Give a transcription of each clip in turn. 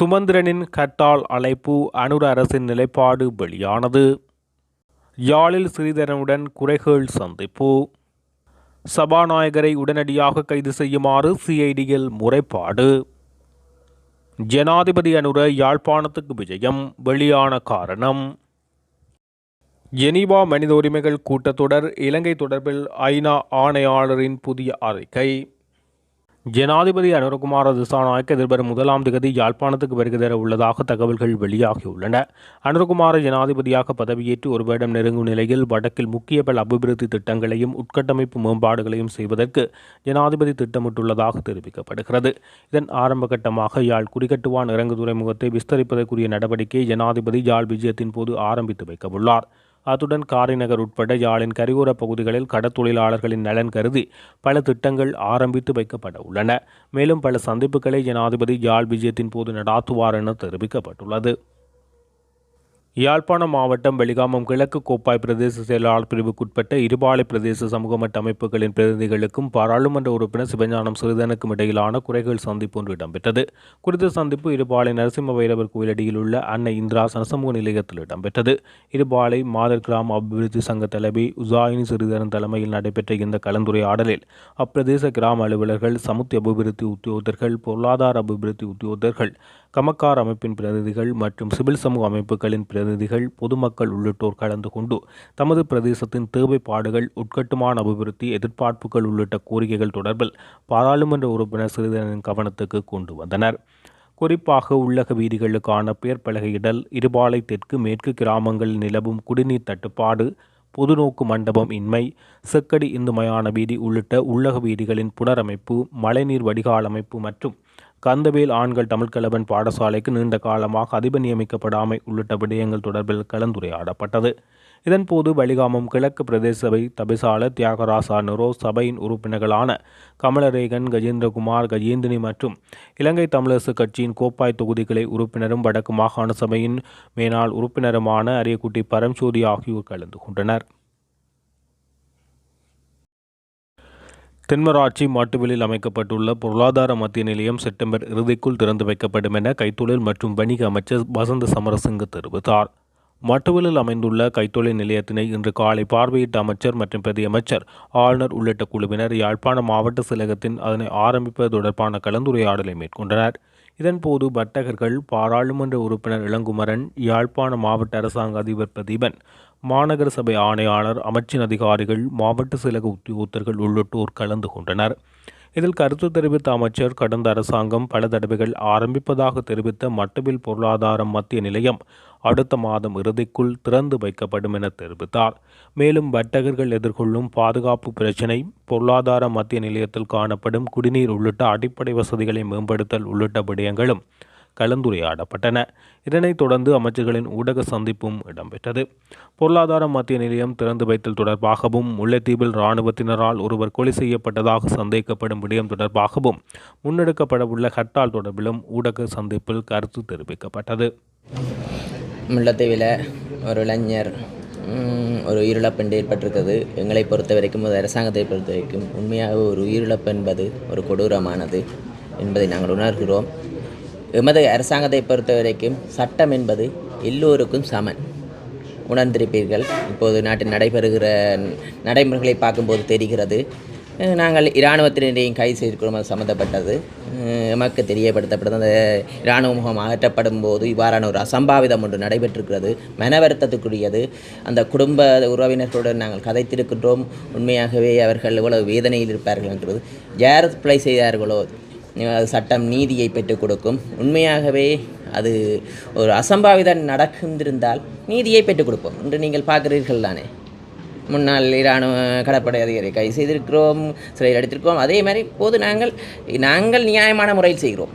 சுமந்திரனின் கட்டால் அழைப்பு அனுர அரசின் நிலைப்பாடு வெளியானது. யாழில் ஸ்ரீதரனுடன் குறைகள் சந்திப்பு. சபாநாயகரை உடனடியாக கைது செய்யுமாறு சிஐடியில் முறைப்பாடு. ஜனாதிபதி அனுர யாழ்ப்பாணத்துக்கு விஜயம் வெளியான காரணம். ஜெனீவா மனித உரிமைகள் கூட்டத்தொடர் இலங்கை தொடர்பில் ஐநா ஆணையாளரின் புதிய அறிக்கை. ஜனாதிபதி அனுரகுமார திசாநாயக்க எதிர்வரும் முதலாம் திகதி யாழ்ப்பாணத்துக்கு வருகை தர உள்ளதாக தகவல்கள் வெளியாகியுள்ளன. அனுரகுமார ஜனாதிபதியாக பதவியேற்று ஒரு வருடம் நெருங்கும் நிலையில் வடக்கில் முக்கிய பல அபிவிருத்தி திட்டங்களையும் உட்கட்டமைப்பு மேம்பாடுகளையும் செய்வதற்கு ஜனாதிபதி திட்டமிட்டுள்ளதாக தெரிவிக்கப்படுகிறது. இதன் ஆரம்ப கட்டமாக யாழ் குறிகட்டுவான் இறங்கு துறைமுகத்தை விஸ்தரிப்பதற்குரிய நடவடிக்கை ஜனாதிபதி யாழ் விஜயத்தின் போது ஆரம்பித்து வைக்கவுள்ளார். அத்துடன் காரைநகர் உட்பட யாழின் கரையோர பகுதிகளில் கடத்தொழிலாளர்களின் நலன் கருதி பல திட்டங்கள் ஆரம்பித்து வைக்கப்பட உள்ளன. மேலும் பல சந்திப்புகளை ஜனாதிபதி யாழ் விஜயத்தின் போது நடாத்துவார் என தெரிவிக்கப்பட்டுள்ளது. யாழ்ப்பாணம் மாவட்டம் வெளிகாமம் கிழக்கு கோப்பாய் பிரதேச செயலாளர் பிரிவுக்குட்பட்ட இருபாலை பிரதேச சமூக மட்ட அமைப்புகளின் பிரதிநிதிகளுக்கும் பாராளுமன்ற உறுப்பினர் சிவஞானம் சிறிதனுக்கும் இடையிலான குறைகள் சந்திப்பு ஒன்று இடம்பெற்றது. குறித்த சந்திப்பு இருபாலை நரசிம்ம வைரவர் கோயிலடியில் உள்ள அன்னை இந்திரா சனசமூக நிலையத்தில் இடம்பெற்றது. இருபாலை மாதர் கிராம அபிவிருத்தி சங்க தலைவி உசாயினி சிறிதரன் தலைமையில் நடைபெற்ற இந்த கலந்துரையாடலில் அப்பிரதேச கிராம அலுவலர்கள் சமுத்தி அபிவிருத்தி உத்தியோகர்கள் பொருளாதார அபிவிருத்தி உத்தியோகத்தர்கள் கமக்கார் அமைப்பின் பிரதிநிதிகள் மற்றும் சிவில் சமூக அமைப்புகளின் பிரதிநிதிகள் பொதுமக்கள் உள்ளிட்டோர் கலந்து கொண்டு தமது பிரதேசத்தின் தேவைப்பாடுகள் உட்கட்டுமான அபிவிருத்தி எதிர்பார்ப்புகள் உள்ளிட்ட கோரிக்கைகள் தொடர்பில் பாராளுமன்ற உறுப்பினர் சிறிதனின் கவனத்துக்கு கொண்டு வந்தனர். குறிப்பாக உள்ளக வீதிகளுக்கான பெயர் பலகையிடல் இருபாலை தெற்கு மேற்கு கிராமங்களில் நிலவும் குடிநீர் தட்டுப்பாடு பொதுநோக்கு மண்டபம் இன்மை செக்கடி இந்துமயான வீதி உள்ளிட்ட உள்ளக வீதிகளின் புனரமைப்பு மழைநீர் வடிகால் அமைப்பு மற்றும் கந்தவேல் ஆண்கள் தமிழ்கலவன் பாடசாலைக்கு நீண்ட காலமாக அதிபர் நியமிக்கப்படாமை உள்ளிட்ட விடயங்கள் தொடர்பில் கலந்துரையாடப்பட்டது. இதன்போது வலிகாமம் கிழக்கு பிரதேச சபை தபிசாளர் தியாகராசா நுரோ சபையின் உறுப்பினர்களான கமலரேகன் கஜேந்திரகுமார் கஜேந்தினி மற்றும் இலங்கை தமிழரசு கட்சியின் கோப்பாய் தொகுதிகளை உறுப்பினரும் வடக்கு மாகாண சபையின் மேனாள் உறுப்பினருமான அரியக்குட்டி பரம்சோதி ஆகியோர் கலந்து கொண்டனர். தென்மராட்சி மாட்டுவெளியில் அமைக்கப்பட்டுள்ள பொருளாதார மத்திய நிலையம் செப்டம்பர் இறுதிக்குள் திறந்து வைக்கப்படும் என கைத்தொழில் மற்றும் வணிக அமைச்சர் வசந்த சமரசிங்க தெரிவித்தார். மட்டுவலில் அமைந்துள்ள கைத்தொழில் நிலையத்தினை இன்று காலை பார்வையிட்ட அமைச்சர் மற்றும் பிரதியமைச்சர் ஆளுநர் உள்ளிட்ட குழுவினர் யாழ்ப்பாண மாவட்ட செயலகத்தின் அதனை ஆரம்பிப்பது தொடர்பான கலந்துரையாடலை மேற்கொண்டனர். இதன்போது வர்த்தகர்கள் பாராளுமன்ற உறுப்பினர் இளங்குமரன் யாழ்ப்பாண மாவட்ட அரசாங்க அதிபர் பிரதீபன் மாநகர சபை ஆணையாளர் அமைச்சின் அதிகாரிகள் மாவட்ட செயலக உத்தியோகத்தர்கள் உள்ளிட்டோர் கலந்து கொண்டனர். இதில் கருத்து தெரிவித்த அமைச்சர் கடந்த அரசாங்கம் பல தடவைகள் ஆரம்பிப்பதாக தெரிவித்த மட்டுவில் பொருளாதாரம் மத்திய நிலையம் அடுத்த மாதம் இறுதிக்குள் திறந்து வைக்கப்படும் என தெரிவித்தார். மேலும் வர்த்தகர்கள் எதிர்கொள்ளும் பாதுகாப்பு பிரச்சினை பொருளாதார மத்திய நிலையத்தில் காணப்படும் குடிநீர் உள்ளிட்ட அடிப்படை வசதிகளை மேம்படுத்தல் உள்ளிட்ட விடயங்களும் கலந்துரையாடப்பட்டன. இதனைத் தொடர்ந்து அமைச்சர்களின் ஊடக சந்திப்பும் இடம்பெற்றது. பொருளாதார மத்திய நிலையம் திறந்து வைத்தல் தொடர்பாகவும் முல்லைத்தீவில் இராணுவத்தினரால் ஒருவர் கொலை செய்யப்பட்டதாக சந்தேகிக்கப்படும் விடயம் தொடர்பாகவும் முன்னெடுக்கப்படவுள்ள ஹர்த்தால் தொடர்பிலும் ஊடக சந்திப்பில் கருத்து தெரிவிக்கப்பட்டது. முல்லைத்தீவில் ஒரு இளைஞர் ஒரு உயிரிழப்பு ஏற்பட்டிருக்கிறது. எங்களை பொறுத்த வரைக்கும் ஒரு அரசாங்கத்தை பொறுத்த வரைக்கும் உண்மையாக ஒரு உயிரிழப்பு என்பது ஒரு கொடூரமானது என்பதை நாங்கள் உணர்கிறோம். எமது அரசாங்கத்தை பொறுத்த வரைக்கும் சட்டம் என்பது எல்லோருக்கும் சமன். உணர்ந்திருப்பீர்கள். இப்போது நாட்டில் நடைபெறுகிற நடைமுறைகளை பார்க்கும்போது தெரிகிறது. நாங்கள் இராணுவத்தினரையும் கைது செய்திருக்கிறோம் அது சம்மந்தப்பட்டது எமக்கு தெரியப்படுத்தப்பட்டது. அந்த இராணுவ முகம் அகற்றப்படும் போது இவ்வாறான ஒரு அசம்பாவிதம் ஒன்று நடைபெற்றிருக்கிறது. மன வருத்தத்துக்குரியது. அந்த குடும்ப உறவினர்களுடன் நாங்கள் கதைத்திருக்கின்றோம். உண்மையாகவே அவர்கள் எவ்வளவு வேதனையில் இருப்பார்கள் என்றது யார் பிழை செய்தார்களோ சட்டம் நீதியை பெற்றுக் கொடுக்கும். உண்மையாகவே அது ஒரு அசம்பாவிதம் நடக்கின்றிருந்தால் நீதியை பெற்றுக் கொடுப்போம். என்று நீங்கள் பார்க்குறீர்கள் தானே? முன்னாள் இராணுவ கடற்படை அதிகாரி கை செய்திருக்கிறோம் சிறையில் அடித்திருக்கிறோம். அதே மாதிரி போது நாங்கள் நாங்கள் நியாயமான முறையில் செய்கிறோம்.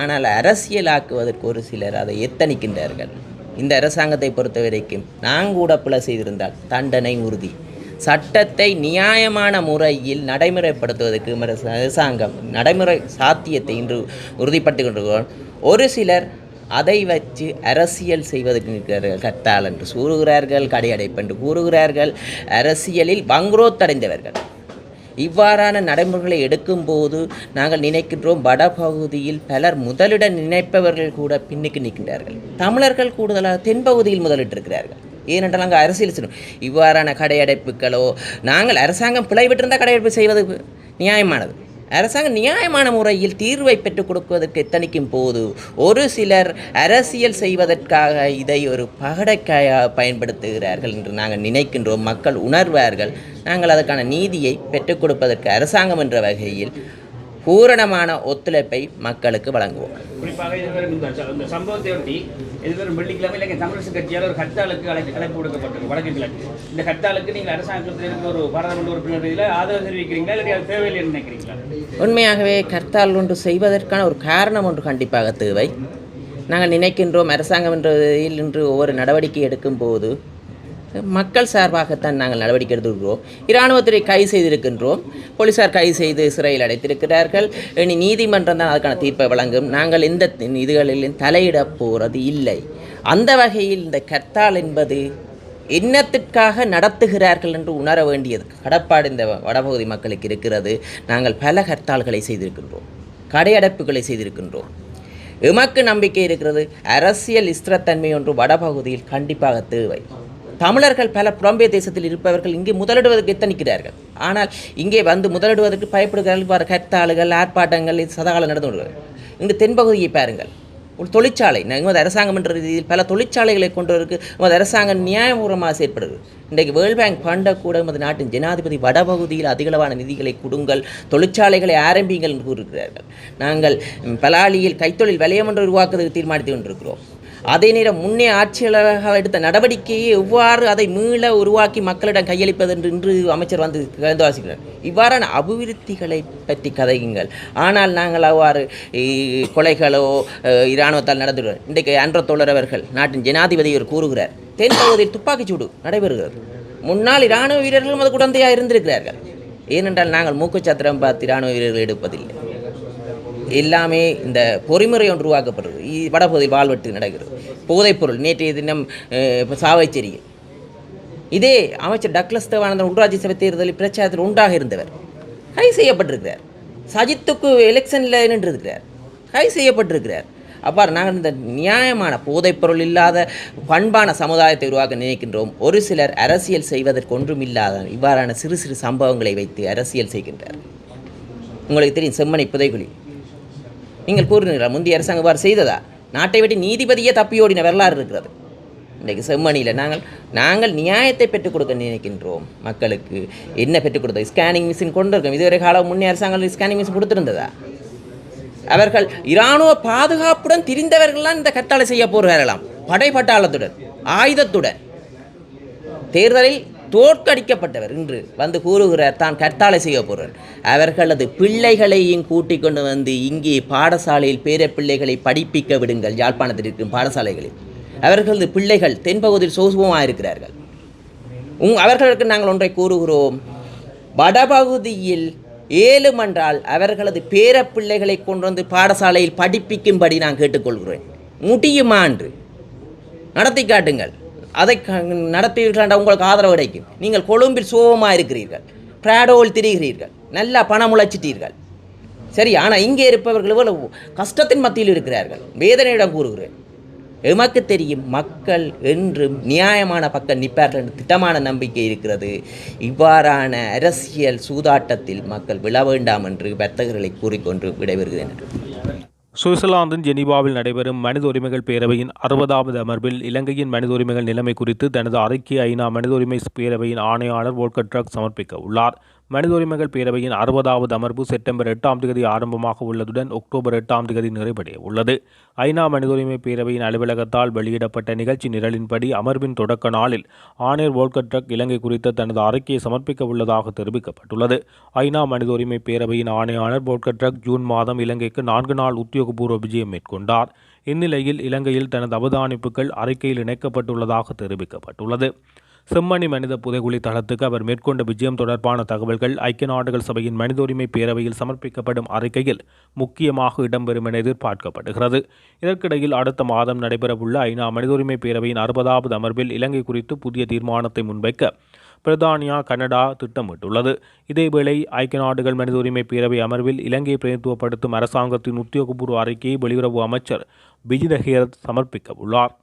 ஆனால் அரசியலாக்குவதற்கு ஒரு சிலர் அதை எத்தனிக்கின்றார்கள் இந்த அரசாங்கத்தை பொறுத்த வரைக்கும் நாங்கூட பிழை செய்திருந்தால் தண்டனை உறுதி. சட்டத்தை நியாயமான முறையில் நடைமுறைப்படுத்துவதற்கு அரசாங்கம் நடைமுறை சாத்தியத்தை இன்று உறுதிப்படுத்திக் கொண்டிருக்கிறோம் ஒரு சிலர் அதை வச்சு அரசியல் செய்வதற்கு கத்தால் என்று கூறுகிறார்கள் கடையடைப்பு என்று கூறுகிறார்கள். அரசியலில் பங்குரோத்தடைந்தவர்கள். இவ்வாறான நடைமுறைகளை எடுக்கும்போது நாங்கள் நினைக்கின்றோம் வடபகுதியில் பலர் முதலிட நினைப்பவர்கள் கூட பின்னுக்கு நிற்கின்றார்கள். தமிழர்கள் கூடுதலாக தென்பகுதியில் முதலிட்டிருக்கிறார்கள். ஏனென்றால் அங்கே அரசியல் செல்லும் இவ்வாறான கடையடைப்புகளோ நாங்கள் அரசாங்கம் பிழைவிட்டிருந்தால் கடையடைப்பு செய்வது நியாயமானது. அரசாங்கம் நியாயமான முறையில் தீர்வை பெற்றுக் கொடுப்பதற்கு எத்தனைக்கும் போது ஒரு சிலர் அரசியல் செய்வதற்காக இதை ஒரு பகடைக்காயாக பயன்படுத்துகிறார்கள் என்று நாங்கள் நினைக்கின்றோம். மக்கள் உணர்வார்கள். நாங்கள் அதற்கான நீதியை பெற்றுக் கொடுப்பதற்கு அரசாங்கம் என்ற வகையில் பூரணமான ஒத்துழைப்பை மக்களுக்கு வழங்குவோம். குறிப்பாக இதுவரும் இந்த ச- இந்த சம்பவத்தை ஒட்டி இதுவரும் வெள்ளிக்கிழமை இலங்கை தமிழரசு கட்சியால் ஒரு ஹர்த்தாலுக்கு அழைப்பு அழைப்பு கொடுக்கப்பட்டிருக்கு வடக்கு கிழக்கு. இந்த ஹர்த்தாலுக்கு நீங்கள் அரசாங்கத்தில் இருக்க ஒரு பாராளுமன்ற உறுப்பினர் இதில் ஆதரவு தெரிவிக்கிறீங்களா இல்லை அது தேவையில்லைன்னு நினைக்கிறீங்களா? உண்மையாகவே கர்த்தால் ஒன்று செய்வதற்கான ஒரு காரணம் ஒன்று கண்டிப்பாக தேவை. நாங்கள் நினைக்கின்றோம் அரசாங்கம் என்றதில் இன்று ஒவ்வொரு நடவடிக்கை எடுக்கும்போது மக்கள் சார்பாகத்தான் நாங்கள் நடவடிக்கை எடுத்திருக்கிறோம் இராணுவத்துறை கைது செய்திருக்கின்றோம். போலீசார் கைது செய்து சிறையில் அடைத்திருக்கிறார்கள். இனி நீதிமன்றம் தான் அதுக்கான தீர்ப்பை வழங்கும். நாங்கள் எந்த இதுகளிலும் தலையிடப் போகிறது இல்லை. அந்த வகையில் இந்த கர்த்தால் என்பது என்னத்திற்காக நடத்துகிறார்கள் என்று உணர வேண்டியது. கடப்பாடு இந்த வடபகுதி மக்களுக்கு இருக்கிறது. நாங்கள் பல ஹர்த்தால்களை செய்திருக்கின்றோம். கடையடைப்புகளை செய்திருக்கின்றோம். எமக்கு நம்பிக்கை இருக்கிறது. அரசியல் இஸ்திரத்தன்மை ஒன்று வடபகுதியில் கண்டிப்பாக தேவை. தமிழர்கள் பல புலம்பெயர் தேசத்தில் இருப்பவர்கள் இங்கே முதலிடுவதற்கு எத்தனிக்கிறார்கள்? ஆனால் இங்கே வந்து முதலிடுவதற்கு பயப்படுகிறார்கள். கர்த்தாளுகள் ஆர்ப்பாட்டங்கள் இது சதாகாலம் நடந்து கொள்கிறார்கள் இந்த தென்பகுதியை பாருங்கள். ஒரு தொழிற்சாலை நான் எமது அரசாங்கம் என்ற ரீதியில் பல தொழிற்சாலைகளை கொண்டவருக்கு வருவதற்கு எமது அரசாங்கம் நியாயபூர்வமாக செயற்படுது. இன்றைக்கு வேர்ல்ட் பேங்க் ஃபண்டை கூட எமது நாட்டின் ஜனாதிபதி வடபகுதியில் அதிகளவான நிதிகளை கொடுங்கள் தொழிற்சாலைகளை ஆரம்பிங்கள் என்று கூறுகிறார்கள். நாங்கள் பலாலியில் கைத்தொழில் வலயம் என்று உருவாக்குவதற்கு தீர்மானித்து கொண்டிருக்கிறோம். அதே நேரம் முன்னே ஆட்சியாளராக எடுத்த நடவடிக்கையை எவ்வாறு அதை மீள உருவாக்கி மக்களிடம் கையளிப்பது என்று இன்று அமைச்சர் வந்து கலந்து வாசிக்கிறார் இவ்வாறான அபிவிருத்திகளை பற்றி கதையுங்கள். ஆனால் நாங்கள் அவ்வாறு கொலைகளோ இராணுவத்தால் நடந்துள்ளோம் இன்றைக்கு அன்ற தோழர் அவர்கள் நாட்டின் ஜனாதிபதி அவர் கூறுகிறார் தென்பகுதியில் துப்பாக்கிச் சூடு நடைபெறுகிறது. முன்னாள் இராணுவ வீரர்களும் அது குழந்தையாக இருந்திருக்கிறார்கள். ஏனென்றால் நாங்கள் மூக்குச்சத்திரம் பார்த்து இராணுவ வீரர்கள் எடுப்பதில்லை. எல்லாமே இந்த பொறிமுறை ஒன்று உருவாக்கப்படுறது வடபகுதியில் வாழ்வெட்டு நடக்கிறது. போதைப்பொருள் நேற்றைய தினம் அஹ், சாவைச்சேரியில் இதே அமைச்சர் டக்ளஸ் தேவானந்தன் உள்ளாட்சி சபை தேர்தலில் பிரச்சாரத்தில் உண்டாக இருந்தவர். கைது செய்யப்பட்டிருக்கிறார். சஜித்துக்கு எலெக்ஷனில் நின்றிருக்கிறார். கைது செய்யப்பட்டிருக்கிறார். அப்பாறு நாங்கள் இந்த நியாயமான போதைப்பொருள் இல்லாத பண்பான சமுதாயத்தை உருவாக்க நினைக்கின்றோம். ஒரு சிலர் அரசியல் செய்வதற்கு ஒன்றும் இல்லாத இவ்வாறான சிறு சிறு சம்பவங்களை வைத்து அரசியல் செய்கின்றார். உங்களுக்கு தெரியும் செம்மணி புதைகுழி. நீங்கள் கூறுகிறீர்கள்? முந்தைய அரசாங்கம் இவ்வாறு செய்ததா? நாட்டை விட்டு நீதிபதியே தப்பியோடின வரலாறு இருக்கிறது. இன்றைக்கு செம்மணியில் நாங்கள் நாங்கள் நியாயத்தை பெற்றுக் கொடுக்க நினைக்கின்றோம். மக்களுக்கு என்ன பெற்றுக் கொடுத்தது? ஸ்கேனிங் மிஷின் கொண்டு இருக்கோம் இதுவரை காலம் முன்னே அரசாங்கம் ஸ்கேனிங் மிஷின் கொடுத்துருந்ததா? அவர்கள் இராணுவ பாதுகாப்புடன் திரிந்தவர்கள்லாம் இந்த கட்டளை செய்ய போகிறார்களாம். படை பட்டாளத்துடன் ஆயுதத்துடன். தேர்தலில் தோற்கடிக்கப்பட்டவர். இன்று வந்து கூறுகிறார் தான் கற்தாழை செய்ய போகிறார் அவர்களது பிள்ளைகளையும் கூட்டிக் கொண்டு வந்து இங்கே பாடசாலையில் பேர பிள்ளைகளை படிப்பிக்க விடுங்கள். யாழ்ப்பாணத்தில் இருக்கும் பாடசாலைகளில். அவர்களது பிள்ளைகள் தென்பகுதியில் சோசுவமாக இருக்கிறார்கள். உங் அவர்களுக்கு நாங்கள் ஒன்றை கூறுகிறோம். வடபகுதியில் ஏழுமென்றால் அவர்களது பேரப்பிள்ளைகளை கொண்டு வந்து பாடசாலையில் படிப்பிக்கும்படி நான் கேட்டுக்கொள்கிறேன். முடியுமா என்று நடத்தி காட்டுங்கள். அதை க- உங்களுக்கு ஆதரவு கிடைக்கும். நீங்கள் கொழும்பில் சோகமாக இருக்கிறீர்கள். பிராடோவில் திரிகிறீர்கள். நல்லா பணம் உழைச்சிட்டீர்கள். சரி ஆனால் இங்கே இருப்பவர்கள் இவ்வளவு கஷ்டத்தின் மத்தியில் இருக்கிறார்கள். வேதனையிடம் கூறுகிறேன். எமக்கு தெரியும் மக்கள் என்றும் நியாயமான பக்கம் நிற்பார்கள் என்ற திட்டமான நம்பிக்கை இருக்கிறது. இவ்வாறான அரசியல் சூதாட்டத்தில் மக்கள் விழ வேண்டாம் என்று வர்த்தகர்களை கூறிக்கொண்டு விடைபெறுகிறேன். சுவிட்சர்லாந்தின் ஜெனீவாவில் நடைபெறும் மனித உரிமைகள் பேரவையின் அறுபதாவது அமர்வில் இலங்கையின் மனித உரிமைகள் நிலைமை குறித்து தனது அறிக்கை ஐநா மனித உரிமை பேரவையின் ஆணையாளர் வோல்கர் ட்ரக் சமர்ப்பிக்க உள்ளார். மனித உரிமைகள் பேரவையின் அறுபதாவது அமர்வு செப்டம்பர் எட்டாம் தேதி ஆரம்பமாக உள்ளதுடன் அக்டோபர் எட்டாம் தேதி நிறைவடைய உள்ளது. ஐநா மனித உரிமை பேரவையின் அலுவலகத்தால் வெளியிடப்பட்ட நிகழ்ச்சி நிரலின்படி அமர்வின் தொடக்க நாளில் ஆணையர் வோல்கர் ட்ரக் இலங்கை குறித்த தனது அறிக்கையை சமர்ப்பிக்க உள்ளதாக தெரிவிக்கப்பட்டுள்ளது. ஐநா மனித உரிமை பேரவையின் ஆணையாளர் வோல்கர் ட்ரக் ஜூன் மாதம் இலங்கைக்கு நான்கு நாள் உத்தியோகபூர்வ விஜயம் மேற்கொண்டார். இந்நிலையில் இலங்கையில் தனது அவதானிப்புகள் அறிக்கையில் இணைக்கப்பட்டுள்ளதாக தெரிவிக்கப்பட்டுள்ளது. செம்மணி மனித புதைகுழி தளத்துக்கு அவர் மேற்கொண்ட விஜயம் தொடர்பான தகவல்கள் ஐக்கிய நாடுகள் சபையின் மனித உரிமை பேரவையில் சமர்ப்பிக்கப்படும் அறிக்கையில் முக்கியமாக இடம்பெறும் என எதிர்பார்க்கப்படுகிறது. இதற்கிடையில் அடுத்த மாதம் நடைபெறவுள்ள ஐநா மனித உரிமை பேரவையின் அறுபதாவது அமர்வில் இலங்கை குறித்து புதிய தீர்மானத்தை முன்வைக்க பிரித்தானியா கனடா திட்டமிட்டுள்ளது. இதேவேளை ஐக்கிய நாடுகள் மனித உரிமை பேரவை அமர்வில் இலங்கையை பிரதித்துவப்படுத்தும் அரசாங்கத்தின் உத்தியோகபூர்வ அறிக்கையை வெளியுறவு அமைச்சர் விஜிதஹேரத் சமர்ப்பிக்க உள்ளார்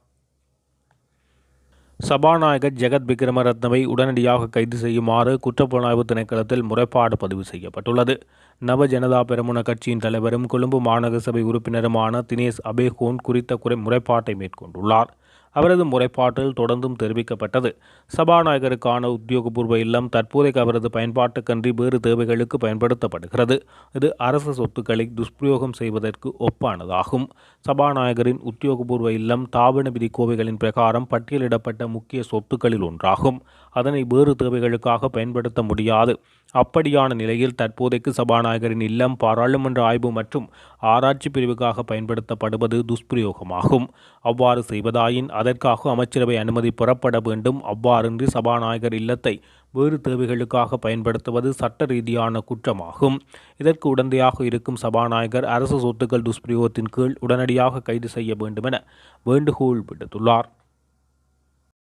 சபாநாயகர் ஜெகத் விக்ரமரத்னவை உடனடியாக கைது செய்யுமாறு குற்றப்புலனாய்வு திணைக்களத்தில் முறைப்பாடு பதிவு செய்யப்பட்டுள்ளது. நவ ஜனதா பெருமுன கட்சியின் தலைவரும் கொழும்பு மாநகர சபை உறுப்பினருமான தினேஷ் அபேகோன் குறித்த குறை முறைப்பாட்டை மேற்கொண்டுள்ளார். அவரது முறைப்பாட்டில் தொடர்ந்தும் தெரிவிக்கப்பட்டது. சபாநாயகருக்கான உத்தியோகபூர்வ இல்லம் தற்போதைக்கு அவரது பயன்பாட்டுக்கன்றி வேறு தேவைகளுக்கு பயன்படுத்தப்படுகிறது. இது அரசு சொத்துக்களை துஷ்பிரயோகம் செய்வதற்கு ஒப்பானதாகும். சபாநாயகரின் உத்தியோகபூர்வ இல்லம் தாவண விதிக்கோவைகளின் பிரகாரம் பட்டியலிடப்பட்ட முக்கிய சொத்துக்களில் ஒன்றாகும். அதனை வேறு தேவைகளுக்காக பயன்படுத்த முடியாது. அப்படியான நிலையில் தற்போதைக்கு சபாநாயகரின் இல்லம் பாராளுமன்ற ஆய்வு மற்றும் ஆராய்ச்சி பிரிவுக்காக பயன்படுத்தப்படுவது துஷ்பிரயோகமாகும். அவ்வாறு செய்வதாயின் அதற்காக அமைச்சரவை அனுமதி புறப்பட வேண்டும். அவ்வாறின்றி சபாநாயகர் இல்லத்தை வேறு தேவைகளுக்காக பயன்படுத்துவது சட்ட ரீதியான குற்றமாகும். இதற்கு உடந்தையாக இருக்கும் சபாநாயகர் அரசு சொத்துக்கள் துஷ்பிரயோகத்தின் கீழ் உடனடியாக கைது செய்ய வேண்டுமென வேண்டுகோள் விடுத்துள்ளார்.